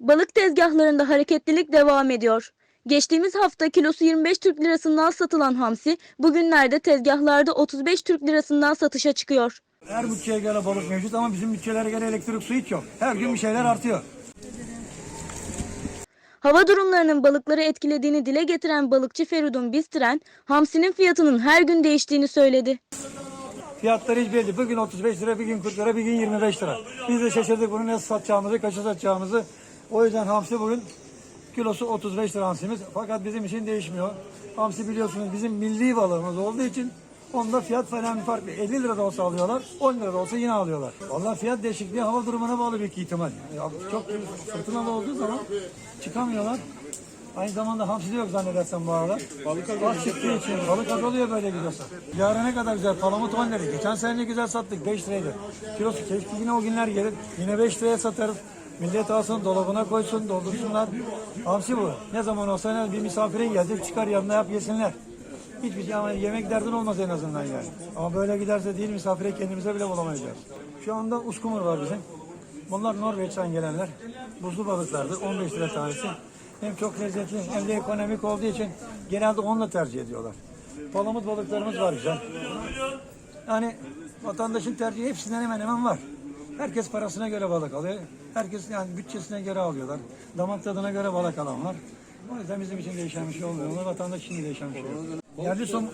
Balık tezgahlarında hareketlilik devam ediyor. Geçtiğimiz hafta kilosu 25 Türk lirasından satılan hamsi bugünlerde tezgahlarda 35 Türk lirasından satışa çıkıyor. Her bütçeye göre balık mevcut ama bizim bütçelere göre elektrik su hiç yok. Her gün bir şeyler artıyor. Hava durumlarının balıkları etkilediğini dile getiren balıkçı Feridun Bistiren, hamsinin fiyatının her gün değiştiğini söyledi. Fiyatları hiç belli. Bugün 35 lira, bir gün 40 lira, bir gün 25 lira. Biz de şaşırdık bunu nasıl satacağımızı, kaça satacağımızı. O yüzden hamsi bugün kilosu 35 lira hamsimiz. Fakat bizim için değişmiyor. Hamsi biliyorsunuz bizim milli balığımız olduğu için onda fiyat falan bir fark. yok. 50 lira da olsa alıyorlar, 10 lira da olsa yine alıyorlar. Vallahi fiyat değişikliği hava durumuna bağlı büyük ihtimal. Ya çok fırtınalı olduğu zaman çıkamıyorlar. Aynı zamanda hamsi de yok zannedersem bu aralar. Balık az çıktığı için balık az oluyor böyle gidiyorsa. Yarın ne kadar güzel palamut 10 lira. Geçen sene ne güzel sattık 5 liraydı. Kilosu keşke yine o günler gelir. Yine 5 liraya satarız. Millet alsın dolabına koysun doldursunlar. Hamsi bu. Ne zaman olsa ne bir misafire gelecek çıkar yanına yap yesinler. Hiçbir şey ama yemek derdin olmaz en azından yani. Ama böyle giderse değil misafire kendimize bile bulamayacağız. Şu anda uskumur var bizim. Bunlar Norveç'ten gelenler. Buzlu balıklardır. 15 lira tanesi. Hem çok lezzetli hem de ekonomik olduğu için genelde onunla tercih ediyorlar. Palamut balıklarımız var güzel. Yani vatandaşın tercihi hepsinden hemen hemen var. Herkes parasına göre balık alıyor. Herkes yani bütçesine göre alıyorlar. Damak tadına göre balık alan. O yüzden bizim için değişen bir şey olmuyor. Ama vatandaş için de değişen bir şey yok. Yerli son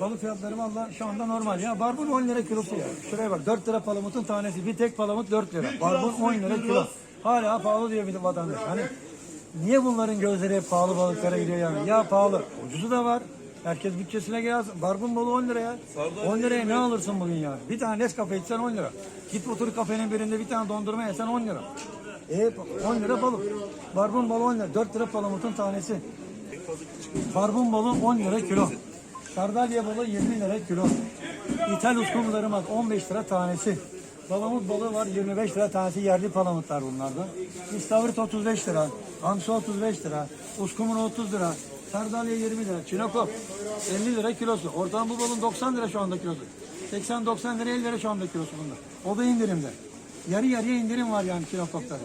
balık fiyatları valla şu anda normal ya. Barbun 10 lira kilosu ya. Şuraya bak 4 lira palamutun tanesi. Bir tek palamut 4 lira. Barbun 10 lira kilo. Hala pahalı diyor bir vatandaş. Hani niye bunların gözleri hep pahalı balıklara gidiyor yani? Ya pahalı. Ucuzu da var. Herkes bütçesine gelsin. Barbun balığı 10 lira ya. 10 liraya ne alırsın bugün ya? Bir tane Nescafe içsen 10 lira. Git otur kafenin birinde bir tane dondurma yesen 10 lira. E 10 lira balık. Barbun balığı 10 lira. 4 lira palamutun tanesi. Barbun balığı 10 lira kilo. Sardalya balığı 20 lira kilo. İthal uskumrularımız 15 lira tanesi. Palamut balığı var 25 lira tanesi yerli palamutlar bunlardan. İstavrit 35 lira, hamsi 35 lira, uskumru 30 lira, sardalya 20 lira, çinokop 50 lira kilosu. Ortalama bu balığın 90 lira şu anda kilosu. 80-90 lira 50 lira şu anda kilosu bunda. O da indirimde. Yarı yarıya indirim var yani çinokopta.